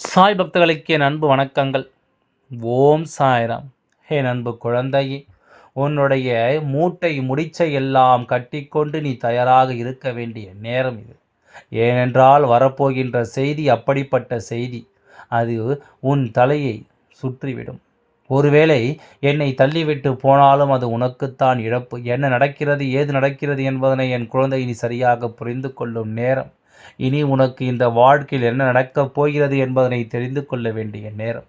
சாய் பக்தர்களுக்கு என் அன்பு வணக்கங்கள். ஓம் சாய்ராம். ஹே அன்பு குழந்தையே உன்னுடைய மூட்டை முடிச்சை எல்லாம் கட்டிக்கொண்டு நீ தயாராக இருக்க வேண்டிய நேரம் இது. ஏனென்றால் வரப்போகின்ற செய்தி அப்படிப்பட்ட செய்தி. அது உன் தலையை சுற்றிவிடும். ஒருவேளை என்னை தள்ளிவிட்டு போனாலும் அது உனக்குத்தான் இழப்பு. என்ன நடக்கிறது ஏது நடக்கிறது என்பதனை என் குழந்தை நீ சரியாக புரிந்து கொள்ளும் நேரம். இனி உனக்கு இந்த வாழ்க்கையில் என்ன நடக்கப் போகிறது என்பதனை தெரிந்து கொள்ள வேண்டிய நேரம்.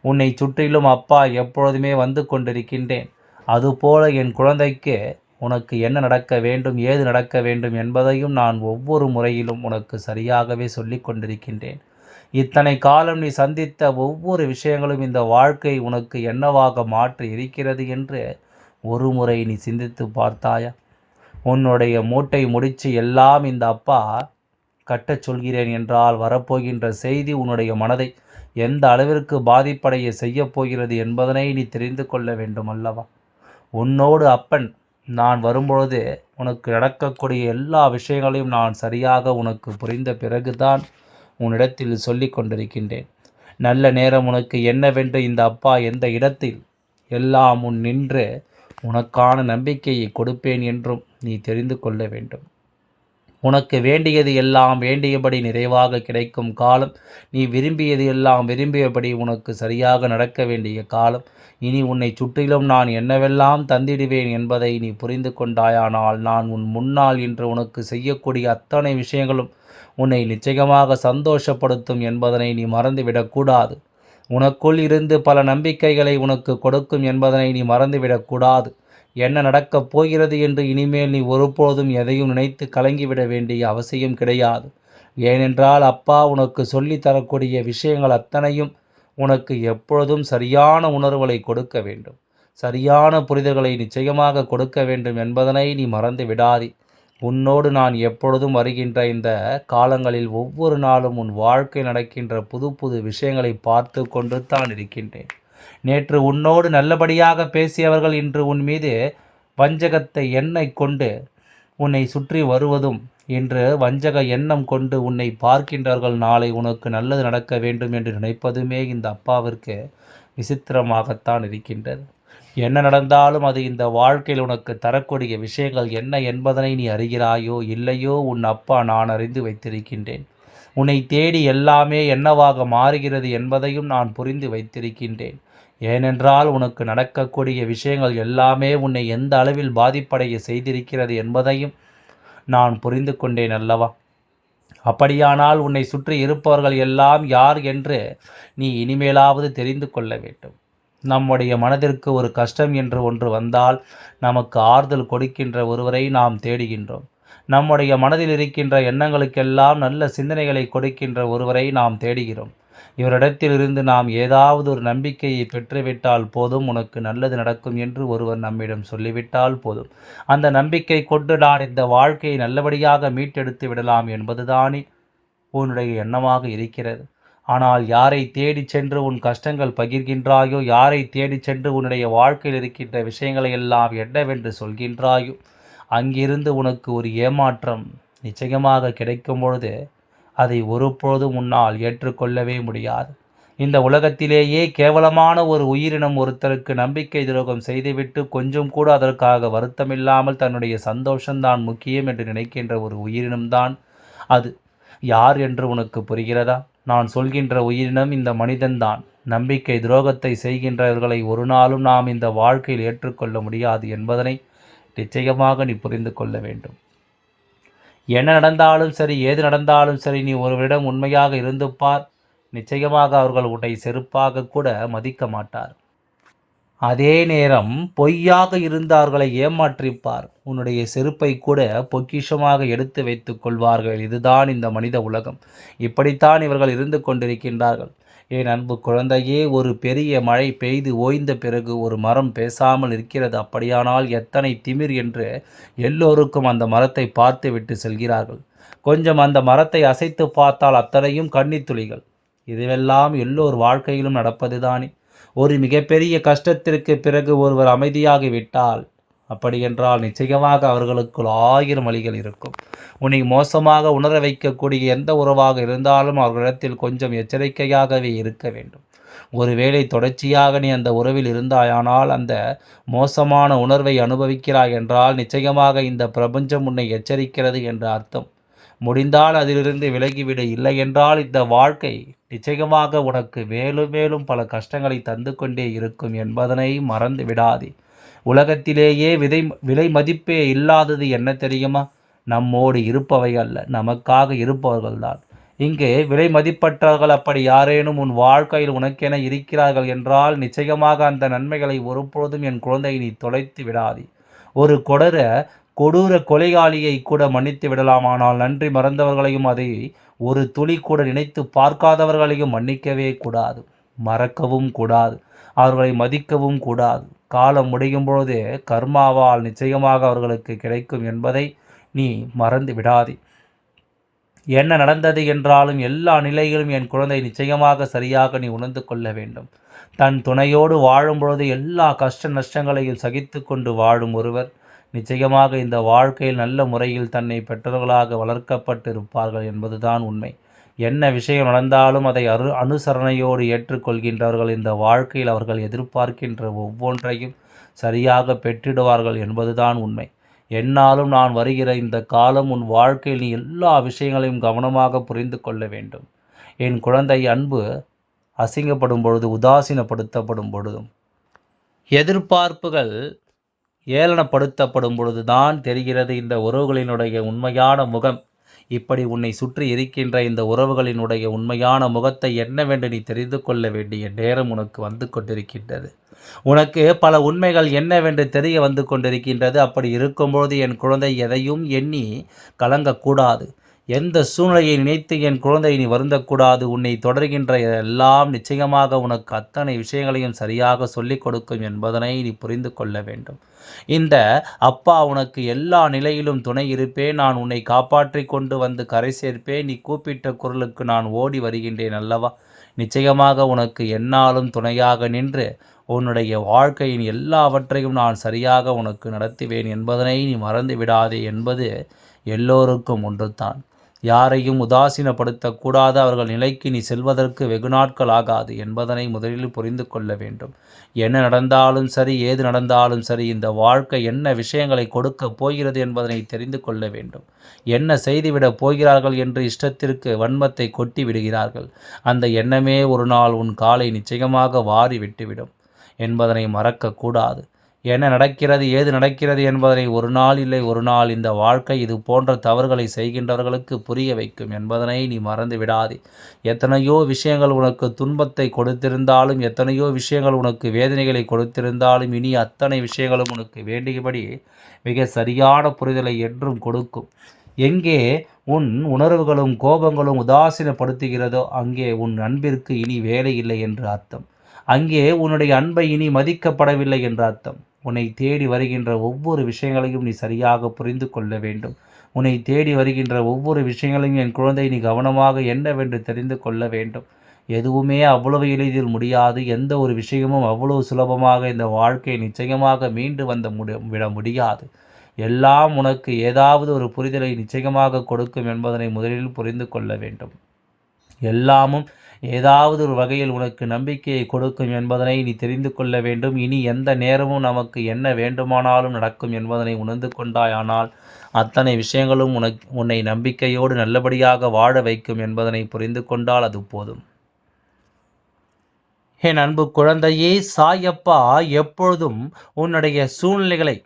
உன்னை சுற்றிலும் அப்பா எப்பொழுதுமே வந்து கொண்டிருக்கின்றேன். அதுபோல என் குழந்தைக்கு உனக்கு என்ன நடக்க வேண்டும் ஏது நடக்க வேண்டும் என்பதையும் நான் ஒவ்வொரு முறையிலும் உனக்கு சரியாகவே சொல்லி கொண்டிருக்கின்றேன். இத்தனை காலம் நீ சந்தித்த ஒவ்வொரு விஷயங்களும் இந்த வாழ்க்கை உனக்கு என்னவாக மாற்றி இருக்கிறது என்று ஒரு முறை நீ சிந்தித்து பார்த்தாயா? உன்னுடைய மூட்டை முடித்து எல்லாம் இந்த அப்பா கட்டச் சொல்கிறேன் என்றால் வரப்போகின்ற செய்தி உன்னுடைய மனதை எந்த அளவிற்கு பாதிப்படைய செய்யப் போகிறது என்பதனை நீ தெரிந்து கொள்ள வேண்டும் அல்லவா உன்னோடு அப்பன் நான் வரும்பொழுது உனக்கு நடக்கக்கூடிய எல்லா விஷயங்களையும் நான் சரியாக உனக்கு புரிந்த பிறகுதான் உன்னிடத்தில் சொல்லி கொண்டிருக்கின்றேன். நல்ல நேரம் உனக்கு என்னவென்று இந்த அப்பா எந்த இடத்தில்? எல்லாம் உன் நின்று உனக்கான நம்பிக்கையை கொடுப்பேன் என்றும் நீ தெரிந்து கொள்ள வேண்டும். உனக்கு வேண்டியது எல்லாம் வேண்டியபடி நிறைவாக கிடைக்கும் காலம். நீ விரும்பியது எல்லாம் விரும்பியபடி உனக்கு சரியாக நடக்க வேண்டிய காலம். இனி உன்னை சுற்றிலும் நான் என்னவெல்லாம் தந்திடுவேன் என்பதை நீ புரிந்து கொண்டாயானால் நான் உன் முன்னால் இன்று உனக்கு செய்யக்கூடிய அத்தனை விஷயங்களும் உன்னை நிச்சயமாக சந்தோஷப்படுத்தும் என்பதனை நீ மறந்துவிடக்கூடாது உனக்குள் இருந்து பல நம்பிக்கைகளை உனக்கு கொடுக்கும் என்பதனை நீ மறந்துவிடக்கூடாது என்ன நடக்கப் போகிறது என்று இனிமேல் நீ ஒருபோதும் எதையும் நினைத்து கலங்கிவிட வேண்டிய அவசியம் கிடையாது. ஏனென்றால் அப்பா உனக்கு சொல்லி தரக்கூடிய விஷயங்கள் அத்தனையும் உனக்கு எப்பொழுதும் சரியான உணர்வுகளை கொடுக்க வேண்டும். சரியான புரிதல்களை நிச்சயமாக கொடுக்க வேண்டும் என்பதனை நீ மறந்து விடாதே. உன்னோடு நான் எப்பொழுதும் வருகின்ற இந்த காலங்களில் ஒவ்வொரு நாளும் உன் வாழ்க்கை நடக்கின்ற புது புது விஷயங்களை பார்த்து கொண்டு தான் இருக்கின்றேன். நேற்று உன்னோடு நல்லபடியாக பேசியவர்கள் இன்று உன் மீது வஞ்சகத்தை எண்ணெய் கொண்டு உன்னை சுற்றி வருவதும் இன்று வஞ்சக எண்ணம் கொண்டு உன்னை பார்க்கின்றார்கள். நாளை உனக்கு நல்லது நடக்க வேண்டும் என்று நினைப்பதுமே இந்த அப்பாவிற்கு விசித்திரமாகத்தான் இருக்கின்றது. என்ன நடந்தாலும் அது இந்த வாழ்க்கையில் உனக்கு தரக்கூடிய விஷயங்கள் என்ன என்பதனை நீ அறிகிறாயோ இல்லையோ உன் அப்பா நான் அறிந்து வைத்திருக்கின்றேன். உன்னை தேடி எல்லாமே என்னவாக மாறுகிறது என்பதையும் நான் புரிந்து வைத்திருக்கின்றேன். ஏனென்றால் உனக்கு நடக்கக்கூடிய விஷயங்கள் எல்லாமே உன்னை எந்த அளவில் பாதிப்படைய செய்திருக்கிறது என்பதையும் நான் புரிந்து கொண்டேன் அல்லவா? அப்படியானால் உன்னை சுற்றி இருப்பவர்கள் எல்லாம் யார் என்று நீ இனிமேலாவது தெரிந்து கொள்ள வேண்டும். நம்முடைய மனதிற்கு ஒரு கஷ்டம் என்று ஒன்று வந்தால் நமக்கு ஆறுதல் கொடுக்கின்ற ஒருவரை நாம் தேடுகின்றோம். நம்முடைய மனதில் இருக்கின்ற எண்ணங்களுக்கெல்லாம் நல்ல சிந்தனைகளை கொடுக்கின்ற ஒருவரை நாம் தேடுகிறோம். இவரிடத்திலிருந்து நாம் ஏதாவது ஒரு நம்பிக்கையை பெற்றுவிட்டால் போதும் உனக்கு நல்லது நடக்கும் என்று ஒருவர் நம்மிடம் சொல்லிவிட்டால் போதும். அந்த நம்பிக்கை கொண்டு நான் இந்த வாழ்க்கையை நல்லபடியாக மீட்டெடுத்து விடலாம் என்பதுதானே உன்னுடைய எண்ணமாக இருக்கிறது. ஆனால் யாரை தேடி சென்று உன் கஷ்டங்கள் பகிர்கின்றாயோ யாரை தேடி சென்று உன்னுடைய வாழ்க்கையில் இருக்கின்ற விஷயங்களை எல்லாம் என்னவென்று சொல்கின்றாயோ அங்கிருந்து உனக்கு ஒரு ஏமாற்றம் நிச்சயமாக கிடைக்கும் பொழுது அதை ஒருபொழுதும் உன்னால் ஏற்றுக்கொள்ளவே முடியாது. இந்த உலகத்திலேயே கேவலமான ஒரு உயிரினம் ஒருத்தருக்கு நம்பிக்கை துரோகம் செய்துவிட்டு கொஞ்சம் கூட அதற்காக வருத்தமில்லாமல் தன்னுடைய சந்தோஷம்தான் முக்கியம் என்று நினைக்கின்ற ஒரு உயிரினம்தான் அது. யார் என்று உனக்கு புரிகிறதா? நான் சொல்கின்ற உயிரினம் இந்த மனிதன்தான். நம்பிக்கை துரோகத்தை செய்கின்றவர்களை ஒரு நாளும் நாம் இந்த வாழ்க்கையில் ஏற்றுக்கொள்ள முடியாது என்பதனை நிச்சயமாக நீ புரிந்து கொள்ள வேண்டும். என்ன நடந்தாலும் சரி ஏது நடந்தாலும் சரி நீ ஒருவரிடம் உண்மையாக இருந்து பார். நிச்சயமாக அவர்கள் உன்னை செருப்பாக கூட மதிக்க மாட்டார். அதே நேரம் பொய்யாக இருந்தார்களை ஏமாற்றிப்பார் உன்னுடைய செருப்பை கூட பொக்கிஷமாக எடுத்து வைத்துக் கொள்வார்கள். இதுதான் இந்த மனித உலகம். இப்படித்தான் இவர்கள் இருந்து கொண்டிருக்கின்றார்கள். என் அன்பு குழந்தையே ஒரு பெரிய மழை பெய்து ஓய்ந்த பிறகு ஒரு மரம் பேசாமல் இருக்கிறது. அப்படியானால் எத்தனை திமிர் என்று எல்லோருக்கும் அந்த மரத்தை பார்த்து விட்டு செல்கிறார்கள். கொஞ்சம் அந்த மரத்தை அசைத்து பார்த்தால் அத்தனையும் கன்னித்துளிகள் இதுவெல்லாம் எல்லோர் வாழ்க்கையிலும் நடப்பதுதானே. ஒரு மிகப்பெரிய கஷ்டத்திற்கு பிறகு ஒருவர் அமைதியாகி விட்டால் அப்படியென்றால் நிச்சயமாக அவர்களுக்குள் ஆயிரம் வழிகள் இருக்கும். உன்னை மோசமாக உணர வைக்கக்கூடிய எந்த உறவாக இருந்தாலும் அவர்களிடத்தில் கொஞ்சம் எச்சரிக்கையாகவே இருக்க வேண்டும். ஒருவேளை தொடர்ச்சியாக நீ அந்த உறவில் இருந்தாயானால் அந்த மோசமான உணர்வை அனுபவிக்கிறாய் என்றால் நிச்சயமாக இந்த பிரபஞ்சம் உன்னை எச்சரிக்கிறது என்ற அர்த்தம். முடிந்தால் அதிலிருந்து விலகிவிடு. இல்லை என்றால் இந்த வாழ்க்கை நிச்சயமாக உனக்கு மேலும் மேலும் பல கஷ்டங்களை தந்து கொண்டே இருக்கும் என்பதனை மறந்து விடாதே. உலகத்திலேயே விதை விலை மதிப்பே இல்லாதது என்ன தெரியுமா? நம்மோடு இருப்பவை அல்ல நமக்காக இருப்பவர்கள்தான். இங்கே விலை மதிப்பற்றவர்கள் அப்படி யாரேனும் உன் வாழ்க்கையில் உனக்கென இருக்கிறார்கள் என்றால் நிச்சயமாக அந்த நன்மைகளை ஒருபொழுதும் என் குழந்தையை நீ தொலைத்து விடாதே. ஒரு கொடர கொடூர கொலைகாலியை கூட மன்னித்து விடலாமானால் நன்றி மறந்தவர்களையும் அதை ஒரு துளி கூட நினைத்து பார்க்காதவர்களையும் மன்னிக்கவே கூடாது மறக்கவும் கூடாது அவர்களை மதிக்கவும் கூடாது. காலம் முடியும் பொழுது கர்மாவால் நிச்சயமாக அவர்களுக்கு கிடைக்கும் என்பதை நீ மறந்து விடாதே. என்ன நடந்தது என்றாலும் எல்லா நிலையிலும் என் குழந்தை நிச்சயமாக சரியாக நீ உணர்ந்து கொள்ள வேண்டும். தன் துணையோடு வாழும் பொழுது எல்லா கஷ்ட நஷ்டங்களையும் சகித்து கொண்டு வாழும் ஒருவர் நிச்சயமாக இந்த வாழ்க்கையில் நல்ல முறையில் தன்னை பெற்றவர்களாக வளர்க்கப்பட்டு இருப்பார்கள் என்பதுதான் உண்மை. என்ன விஷயம் நடந்தாலும் அதை அரு அனுசரணையோடு ஏற்றுக்கொள்கின்றவர்கள் இந்த வாழ்க்கையில் அவர்கள் எதிர்பார்க்கின்ற ஒவ்வொன்றையும் சரியாக பெற்றிடுவார்கள் என்பதுதான் உண்மை. என்னாலும் நான் வருகிற இந்த காலம் உன் வாழ்க்கையில் நீ எல்லா விஷயங்களையும் கவனமாக புரிந்து கொள்ள வேண்டும். என் குழந்தை அன்பு அசிங்கப்படும் பொழுது உதாசீனப்படுத்தப்படும் பொழுதும் எதிர்பார்ப்புகள் ஏளனப்படுத்தப்படும் பொழுதுதான் தெரிகிறது இந்த உறவுகளினுடைய உண்மையான முகம். இப்படி உன்னை சுற்றி இருக்கின்ற இந்த உறவுகளினுடைய உண்மையான முகத்தை என்னவென்று நீ தெரிந்து கொள்ள வேண்டிய நேரம் உனக்கு வந்து கொண்டிருக்கின்றது. உனக்கு பல உண்மைகள் என்னவென்று தெரிய வந்து கொண்டிருக்கின்றது. அப்படி இருக்கும்போது என் குழந்தை எதையும் எண்ணி கலங்கக்கூடாது. எந்த சூழ்நிலையை நினைத்து என் குழந்தை நீ வருந்தக்கூடாது? உன்னை தொடர்கின்ற எல்லாம் நிச்சயமாக உனக்கு அத்தனை விஷயங்களையும் சரியாக சொல்லிக் கொடுக்கும் என்பதனை நீ புரிந்து கொள்ள வேண்டும். இந்த அப்பா உனக்கு எல்லா நிலையிலும் துணை இருப்பேன். நான் உன்னை காப்பாற்றி கொண்டு வந்து கரை சேர்ப்பேன். நீ கூப்பிட்ட குரலுக்கு நான் ஓடி வருகின்றேன் அல்லவா? நிச்சயமாக உனக்கு என்னாலும் துணையாக நின்று உன்னுடைய வாழ்க்கையின் எல்லாவற்றையும் நான் சரியாக உனக்கு நடத்துவேன் என்பதனை நீ மறந்து விடாதே என்பது எல்லோருக்கும் ஒன்றுதான். யாரையும் உதாசீனப்படுத்தக்கூடாது அவர்கள் நிலைக்கு நீ செல்வதற்கு வெகு நாட்கள் ஆகாது என்பதனை முதலில் புரிந்து கொள்ள வேண்டும். என்ன நடந்தாலும் சரி ஏது நடந்தாலும் சரி இந்த வாழ்க்கை என்ன விஷயங்களை கொடுக்க போகிறது என்பதனை தெரிந்து கொள்ள வேண்டும். என்ன செய்துவிடப் போகிறார்கள் என்று இஷ்டத்திற்கு வன்மத்தை கொட்டி விடுகிறார்கள். அந்த எண்ணமே ஒரு நாள் உன் காலை நிச்சயமாக வாரி விட்டுவிடும் என்பதனை மறக்கக்கூடாது என்ன நடக்கிறது ஏது நடக்கிறது என்பதனை ஒரு நாள் இல்லை ஒரு நாள் இந்த வாழ்க்கை இது போன்ற தவறுகளை செய்கின்றவர்களுக்கு புரிய வைக்கும் என்பதனை நீ மறந்து விடாதே. எத்தனையோ விஷயங்கள் உனக்கு துன்பத்தை கொடுத்திருந்தாலும் எத்தனையோ விஷயங்கள் உனக்கு வேதனைகளை கொடுத்திருந்தாலும் இனி அத்தனை விஷயங்களும் உனக்கு வேண்டியபடி மிக சரியான புரிதலை என்றும் கொடுக்கும். எங்கே உன் உணர்வுகளும் கோபங்களும் உதாசீனப்படுத்துகிறதோ அங்கே உன் அன்பிற்கு இனி வேலை இல்லை என்று அர்த்தம். அங்கே உன்னுடைய அன்பை இனி மதிக்கப்படவில்லை என்ற அர்த்தம். உன்னை தேடி வருகின்ற ஒவ்வொரு விஷயங்களையும் நீ சரியாக புரிந்து கொள்ள வேண்டும். உன்னை தேடி வருகின்ற ஒவ்வொரு விஷயங்களையும் என் குழந்தை நீ கவனமாக என்னவென்று தெரிந்து கொள்ள வேண்டும். எதுவுமே அவ்வளவு எளிதில் முடியாது. எந்த ஒரு விஷயமும் அவ்வளவு சுலபமாக இந்த வாழ்க்கையை நிச்சயமாக மீண்டு வந்த முடி விட முடியாது. எல்லாம் உனக்கு ஏதாவது ஒரு புரிதலை நிச்சயமாக கொடுக்கும் என்பதனை முதலில் புரிந்து கொள்ள வேண்டும். எல்லாமும் ஏதாவது ஒரு வகையில் உனக்கு நம்பிக்கையை கொடுக்கும் என்பதனை நீ தெரிந்து கொள்ள வேண்டும். இனி எந்த நேரமும் நமக்கு என்ன வேண்டுமானாலும் நடக்கும் என்பதனை உணர்ந்து கொண்டாயானால் அத்தனை விஷயங்களும் உனக்கு உன்னை நம்பிக்கையோடு நல்லபடியாக வாழ வைக்கும் என்பதனை புரிந்து கொண்டால் அது போதும். என் அன்பு குழந்தையே சாயப்பா எப்பொழுதும் உன்னுடைய சூழ்நிலைகளை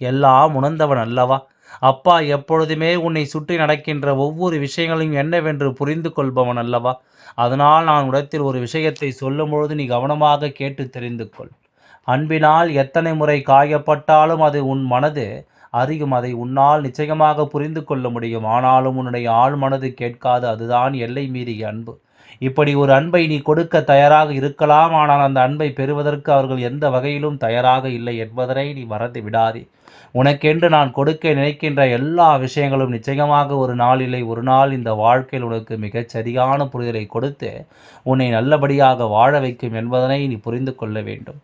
எல்லாம் உணர்ந்தவன் அல்லவா? அப்பா எப்பொழுதுமே உன்னை சுற்றி நடக்கின்ற ஒவ்வொரு விஷயங்களையும் என்னவென்று புரிந்து கொள்பவன் அல்லவா? அதனால் நான் உடத்தில் ஒரு விஷயத்தை சொல்லும் பொழுது நீ கவனமாக கேட்டு தெரிந்து கொள். அன்பினால் எத்தனை முறை காயப்பட்டாலும் அது உன் மனது அறியும் அதை உன்னால் நிச்சயமாக புரிந்து கொள்ள முடியும். ஆனாலும் உன்னுடைய ஆள் மனது கேட்காது அதுதான் எல்லை மீறிய அன்பு. இப்படி ஒரு அன்பை நீ கொடுக்க தயாராக இருக்கலாம் ஆனால் அந்த அன்பை பெறுவதற்கு அவர்கள் எந்த வகையிலும் தயாராக இல்லை என்பதனை நீ மறந்து விடாதே. உனக்கென்று நான் கொடுக்க நினைக்கின்ற எல்லா விஷயங்களும் நிச்சயமாக ஒரு நாள் இல்லை ஒரு நாள் இந்த வாழ்க்கையில் உனக்கு மிகச் சரியான புரிதலை கொடுத்து உன்னை நல்லபடியாக வாழ வைக்கும் என்பதனை நீ புரிந்து கொள்ள வேண்டும்.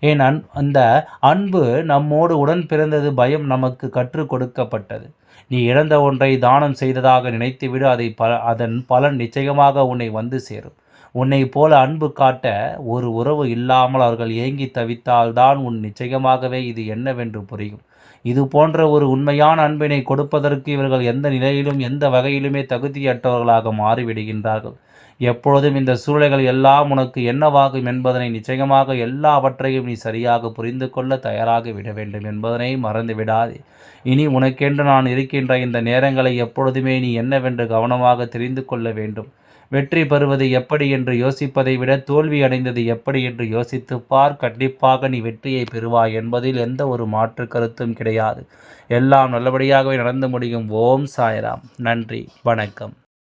ஏன் அன் அந்த அன்பு நம்மோடு உடன் பிறந்தது பயம் நமக்கு கற்றுக் கொடுக்கப்பட்டது. நீ இழந்த ஒன்றை தானம் செய்ததாக நினைத்துவிடு அதை ப அதன் பலன் நிச்சயமாக உன்னை வந்து சேரும். உன்னை போல அன்பு காட்ட ஒரு உறவு இல்லாமல் அவர்கள் ஏங்கி தவித்தால்தான் உன் நிச்சயமாகவே இது என்னவென்று புரியும். இது போன்ற ஒரு உண்மையான அன்பினை கொடுப்பதற்கு இவர்கள் எந்த நிலையிலும் எந்த வகையிலுமே தகுதியற்றவர்களாக மாறிவிடுகின்றார்கள். எப்பொழுதும் இந்த சூழ்நிலைகள் எல்லாம் உனக்கு என்னவாகும் என்பதனை நிச்சயமாக எல்லாவற்றையும் நீ சரியாக புரிந்து கொள்ள தயாராக விட வேண்டும் என்பதனை மறந்து விடாதே. இனி உனக்கென்று நான் இருக்கின்ற இந்த நேரங்களை எப்பொழுதுமே நீ என்னவென்று கவனமாக தெரிந்து கொள்ள வேண்டும். வெற்றி பெறுவது எப்படி என்று யோசிப்பதை விட தோல்வி அடைந்தது எப்படி என்று யோசித்து பார். கண்டிப்பாக நீ வெற்றியை பெறுவாய் என்பதில் எந்த ஒரு மாற்று கருத்தும் கிடையாது. எல்லாம் நல்லபடியாகவே நடந்து முடியும். ஓம் சாய்ராம். நன்றி. வணக்கம்.